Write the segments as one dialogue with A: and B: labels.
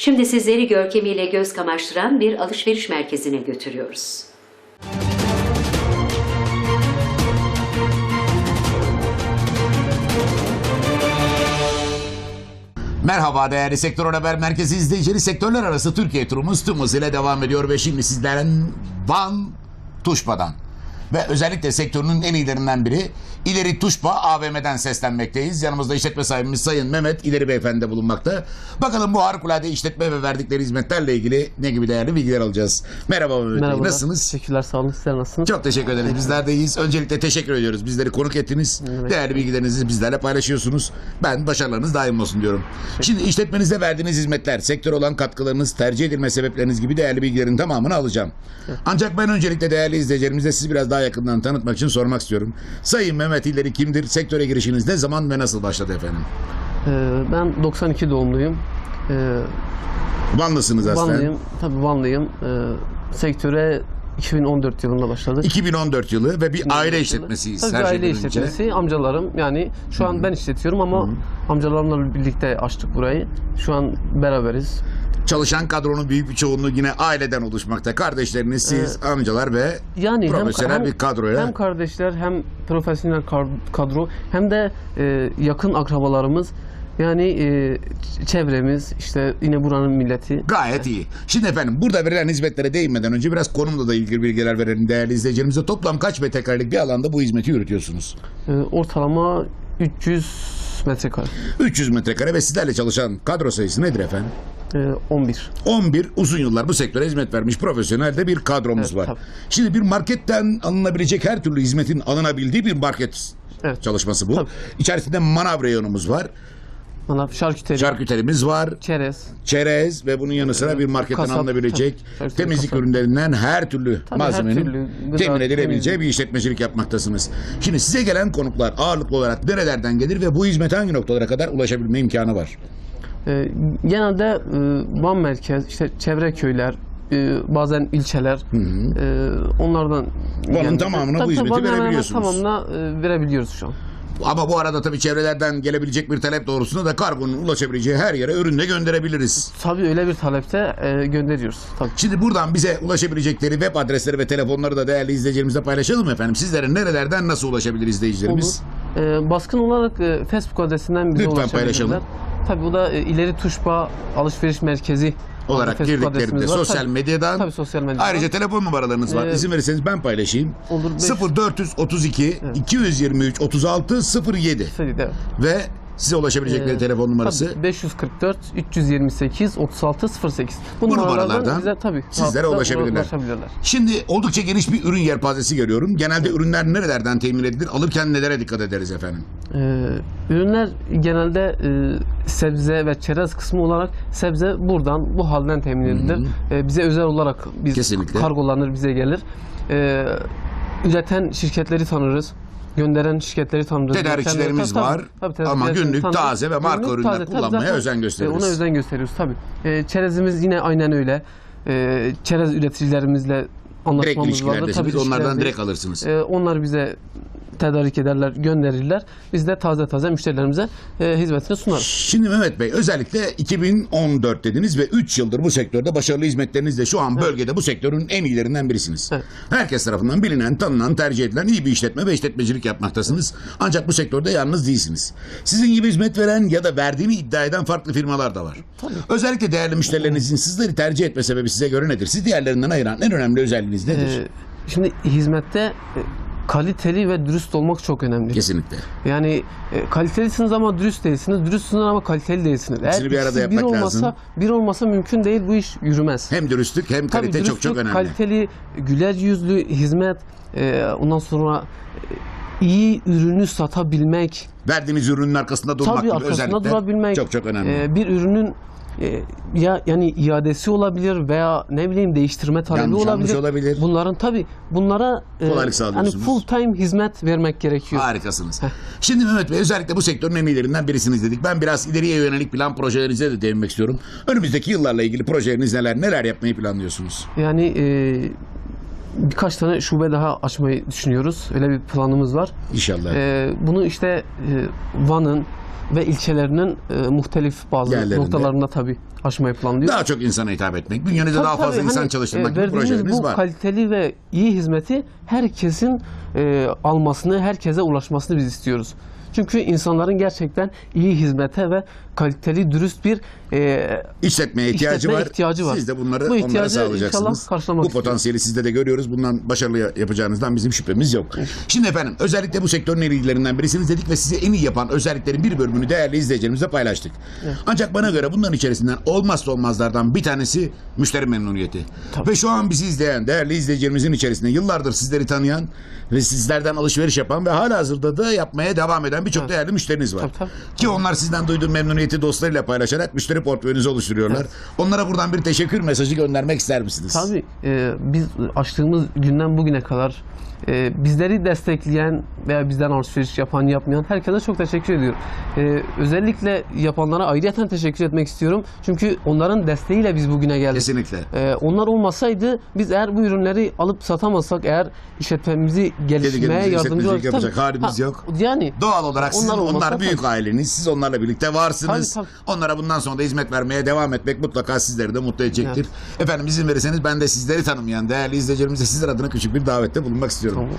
A: Şimdi sizleri görkemiyle göz kamaştıran bir alışveriş merkezine götürüyoruz.
B: Merhaba değerli Sektör Haber Merkezi izleyicileri. Sektörler arası Türkiye turumuz tüm hızıyla devam ediyor ve şimdi sizlerin Van Tuşba'dan ve özellikle sektörünün en iyilerinden biri İleri Tuşba AVM'den seslenmekteyiz. Yanımızda işletme sahibimiz Sayın Mehmet İleri Beyefendi bulunmakta. Bakalım bu harikulade işletme ve verdikleri hizmetlerle ilgili ne gibi değerli bilgiler alacağız. Merhaba Mehmet Bey,
C: Merhabalar.
B: nasılsınız?
C: Teşekkürler sağ olun. Sizler nasılsınız?
B: Çok teşekkür ederiz. Bizler de iyiyiz. Öncelikle teşekkür ediyoruz. Bizleri konuk ettiniz.
C: demek.
B: Değerli bilgilerinizi bizlerle paylaşıyorsunuz. Ben başarılarınız daim olsun diyorum. Şimdi işletmenizde verdiğiniz hizmetler, sektör olan katkılarınız, tercih edilme sebepleriniz gibi değerli bilgilerin tamamını alacağım. Ancak ben öncelikle değerli izleyicilerimize sizi biraz daha yakından tanıtmak için sormak istiyorum. Sayın Mehmet İleri kimdir? Sektöre girişiniz ne zaman ve nasıl başladı efendim?
C: Ee, ben 92 doğumluyum. Ee,
B: Vanlısınız aslen.
C: Vanlıyım. Tabii Vanlıyım. Ee, sektöre 2014 yılında başladık.
B: 2014 yılı ve bir aile
C: 2014
B: işletmesiyiz.
C: Tabii
B: her
C: aile
B: önce.
C: işletmesi. Amcalarım yani şu an ben işletiyorum ama amcalarımla birlikte açtık burayı. Şu an beraberiz.
B: Çalışan kadronun büyük bir çoğunluğu yine aileden oluşmakta. Kardeşleriniz, siz, amcalar ve
C: Yani hem-
B: profesyonel
C: hem,
B: bir kadroyla.
C: hem kardeşler hem profesyonel kar- kadro hem de e, yakın akrabalarımız yani e, ç- çevremiz işte yine buranın milleti
B: Gayet iyi. Şimdi efendim burada verilen hizmetlere değinmeden önce biraz konumla da ilgili bilgiler verelim değerli izleyicilerimize. Toplam kaç metrekarelik bir alanda bu hizmeti yürütüyorsunuz?
C: E, ortalama 300 metrekare.
B: 300 metrekare ve sizlerle çalışan kadro sayısı nedir efendim?
C: E, 11.
B: 11 uzun yıllar bu sektöre hizmet vermiş profesyonel de bir kadromuz
C: Evet,
B: var.
C: tabii.
B: Şimdi bir marketten alınabilecek her türlü hizmetin alınabildiği bir market
C: Evet.
B: çalışması bu.
C: Tabii.
B: İçerisinde manav reyonumuz var,
C: Bana şarküteri,
B: şarküterimiz var,
C: çerez,
B: çerez ve bunun yanı sıra bir marketten
C: kasap,
B: alınabilecek
C: tabii, tabii,
B: temizlik
C: kasap.
B: ürünlerinden her türlü
C: Tabii, her
B: malzemenin
C: türlü gıda,
B: temin edilebileceği
C: temizlik.
B: bir işletmecilik yapmaktasınız. Şimdi size gelen konuklar ağırlıklı olarak nerelerden gelir ve bu hizmete hangi noktalara kadar ulaşabilme imkanı var?
C: E, genelde e, Van merkez, işte çevre köyler, e, bazen ilçeler, e, onlardan
B: Van'ın tamamına bu
C: Tabii,
B: hizmeti
C: tabii, Van'ın
B: verebiliyorsunuz.
C: Tamamına e, verebiliyoruz şu an.
B: Ama bu arada tabii çevrelerden gelebilecek bir talep doğrusunda da kargonun ulaşabileceği her yere ürün de gönderebiliriz.
C: Tabii öyle bir talepte e, gönderiyoruz. Tabii.
B: Şimdi buradan bize ulaşabilecekleri web adresleri ve telefonları da değerli izleyicilerimizle paylaşalım efendim. Sizlere nerelerden nasıl ulaşabilir izleyicilerimiz?
C: Olur. E, baskın olarak e, Facebook adresinden bize
B: Lütfen
C: ulaşabilirler.
B: paylaşalım.
C: Tabii bu da e, ileri tuşba alışveriş merkezi
B: olarak
C: Facebook
B: girdiklerinde
C: adresimiz var.
B: sosyal
C: Tabii,
B: medyadan
C: Tabii sosyal medyadan.
B: ayrıca telefon numaralarınız var.
C: Ee,
B: İzin verirseniz ben paylaşayım.
C: Olur, beş-
B: 0432 223 36 07
C: Tabii, evet.
B: ve size ulaşabilecekleri
C: Ee,
B: telefon numarası
C: Tabii, 544 328 36 08. Bu, numaralardan
B: numaralardan
C: bize tabii
B: sizlere
C: rahatlıkla
B: ulaşabilirler.
C: ulaşabilirler.
B: Şimdi oldukça geniş bir ürün yelpazesi görüyorum. Genelde ürünler nerelerden temin edilir? Alırken nelere dikkat ederiz efendim?
C: Ee, ürünler genelde e, sebze ve çerez kısmı olarak sebze buradan bu halden temin edilir. Ee, bize özel olarak biz
B: Kesinlikle.
C: kargolanır bize gelir. Ee, üreten şirketleri tanırız. Gönderen şirketleri tanırız.
B: Tedarikçilerimiz
C: Tabii, tabii,
B: var
C: tabii,
B: ama günlük
C: tanırız.
B: taze ve marka
C: Günlük
B: ürünler
C: taze, tabii,
B: kullanmaya
C: zaten,
B: özen
C: e,
B: gösteririz.
C: Ona özen gösteriyoruz tabii. Ee, çerezimiz yine aynen öyle. Ee, çerez üreticilerimizle
B: Direkt
C: anlaşmamız vardır.
B: ilişkilerdesiniz. Onlardan
C: ilişkilerdeyiz.
B: direkt alırsınız.
C: Ee, onlar bize tedarik ederler, gönderirler. Biz de taze taze müşterilerimize e, hizmetini sunarız.
B: Şimdi Mehmet Bey özellikle 2014 dediniz ve 3 yıldır bu sektörde başarılı hizmetlerinizle şu an bölgede bu sektörün en iyilerinden birisiniz.
C: Evet.
B: Herkes tarafından bilinen, tanınan, tercih edilen iyi bir işletme ve işletmecilik yapmaktasınız. Ancak bu sektörde yalnız değilsiniz. Sizin gibi hizmet veren ya da verdiğini iddia eden farklı firmalar da var. Özellikle değerli müşterilerinizin sizleri tercih etme sebebi size göre nedir? Siz diğerlerinden ayıran en önemli özelliğiniz nedir?
C: Ee, şimdi hizmette e, kaliteli ve dürüst olmak çok önemli.
B: Kesinlikle.
C: Yani e, kalitelisiniz ama dürüst değilsiniz. Dürüstsünüz ama kaliteli değilsiniz.
B: İkisini bir arada yapmak
C: bir olmasa,
B: lazım.
C: Bir olmasa mümkün değil bu iş yürümez.
B: Hem dürüstlük hem
C: Tabii
B: kalite çok
C: dürüstlük,
B: çok önemli.
C: Kaliteli, güler yüzlü hizmet, e, ondan sonra e, iyi ürünü satabilmek,
B: Verdiğiniz ürünün arkasında durmak
C: Tabii
B: gibi
C: arkasında
B: özellikle
C: durabilmek.
B: çok çok önemli.
C: e, bir ürünün e, ya yani iadesi olabilir veya ne bileyim değiştirme talebi
B: Yanlış
C: olabilir.
B: olabilir.
C: Bunların tabii bunlara e,
B: Kolaylık
C: hani
B: sağlıyorsunuz.
C: full time hizmet vermek gerekiyor.
B: Harikasınız. Şimdi Mehmet Bey özellikle bu sektörün en iyilerinden birisiniz dedik. Ben biraz ileriye yönelik plan projelerinize de değinmek istiyorum. Önümüzdeki yıllarla ilgili projeleriniz neler? Neler yapmayı planlıyorsunuz?
C: Yani e, birkaç tane şube daha açmayı düşünüyoruz. Öyle bir planımız var.
B: İnşallah.
C: E, bunu işte e, Van'ın ve ilçelerinin e, muhtelif bazı
B: Yerlerinde.
C: noktalarında tabii açmayı planlıyor.
B: Daha çok insana hitap etmek. Bünyenizde
C: Tabii
B: daha fazla
C: tabii,
B: insan
C: hani,
B: çalıştırmak
C: e,
B: gibi
C: verdiğimiz
B: projeniz
C: bu
B: var.
C: kaliteli ve iyi hizmeti herkesin e, almasını, herkese ulaşmasını biz istiyoruz. Çünkü insanların gerçekten iyi hizmete ve kaliteli, dürüst bir e,
B: İşletmeye ihtiyacı
C: İşletme
B: var.
C: ihtiyacı var.
B: Siz de bunları
C: Bu
B: onlara
C: ihtiyacı
B: sağlayacaksınız.
C: inşallah karşılamak
B: Bu
C: istiyoruz.
B: potansiyeli sizde de görüyoruz. Bundan başarılı yapacağınızdan bizim şüphemiz yok. Şimdi efendim özellikle bu sektörün en iyilerinden birisiniz dedik ve size en iyi yapan özelliklerin bir bölümünü değerli izleyicilerimizle paylaştık. Ancak bana göre bunların içerisinden olmazsa olmazlardan bir tanesi müşteri memnuniyeti. Ve şu an bizi izleyen değerli izleyicilerimizin içerisinde yıllardır sizleri tanıyan ve sizlerden alışveriş yapan ve hala hazırda da yapmaya devam eden birçok değerli müşteriniz var.
C: Tabii, tabii.
B: Ki onlar sizden duyduğu memnuniyeti dostlarıyla paylaşarak müşteri portföyünüzü oluşturuyorlar. Onlara buradan bir teşekkür mesajı göndermek ister misiniz?
C: Tabii e, biz açtığımız günden bugüne kadar e, bizleri destekleyen veya bizden alışveriş yapan yapmayan herkese çok teşekkür ediyorum. E, özellikle yapanlara ayrıyeten teşekkür etmek istiyorum. Çünkü onların desteğiyle biz bugüne geldik.
B: Kesinlikle.
C: E, onlar olmasaydı biz eğer bu ürünleri alıp satamazsak eğer işletmemizi gelişmeye yardımcı olursak
B: yapacak halimiz yok.
C: Yani
B: Doğal olarak
C: Onlar
B: onlar,
C: olmasa
B: büyük
C: tabii.
B: aileniz. Siz onlarla birlikte varsınız.
C: Tabii,
B: Onlara bundan sonra da hizmet vermeye devam etmek mutlaka sizleri de mutlu edecektir. Efendim izin verirseniz ben de sizleri tanımayan değerli izleyicilerimize sizler adına küçük bir davette bulunmak istiyorum.
C: Tamam.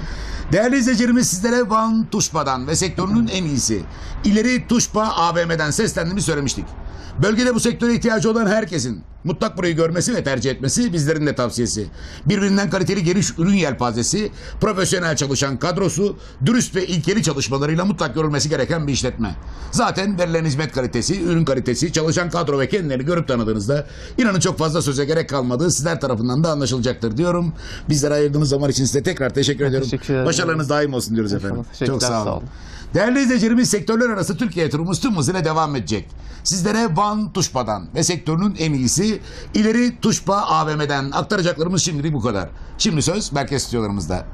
B: Değerli izleyicilerimiz sizlere Van Tuşba'dan ve sektörünün en iyisi İleri Tuşba AVM'den seslendiğimi söylemiştik. Bölgede bu sektöre ihtiyacı olan herkesin mutlak burayı görmesi ve tercih etmesi bizlerin de tavsiyesi. Birbirinden kaliteli geniş ürün yelpazesi, profesyonel çalışan kadrosu, dürüst ve ilkeli çalışmalarıyla mutlak görülmesi gereken bir işletme. Zaten verilen hizmet kalitesi, ürün kalitesi, çalışan kadro ve kendilerini görüp tanıdığınızda inanın çok fazla söze gerek kalmadığı sizler tarafından da anlaşılacaktır diyorum. Bizlere ayırdığınız zaman için size tekrar teşekkür ediyorum.
C: teşekkür ederim.
B: Başarılarınız daim olsun diyoruz
C: İnşallah.
B: efendim. Çok sağ olun.
C: sağ olun.
B: Değerli izleyicilerimiz sektörler arası Türkiye turumuz tüm hızıyla devam edecek. Sizlere Van Tuşba'dan ve sektörünün en iyisi ileri Tuşba AVM'den aktaracaklarımız şimdilik bu kadar. Şimdi söz merkez stüdyolarımızda.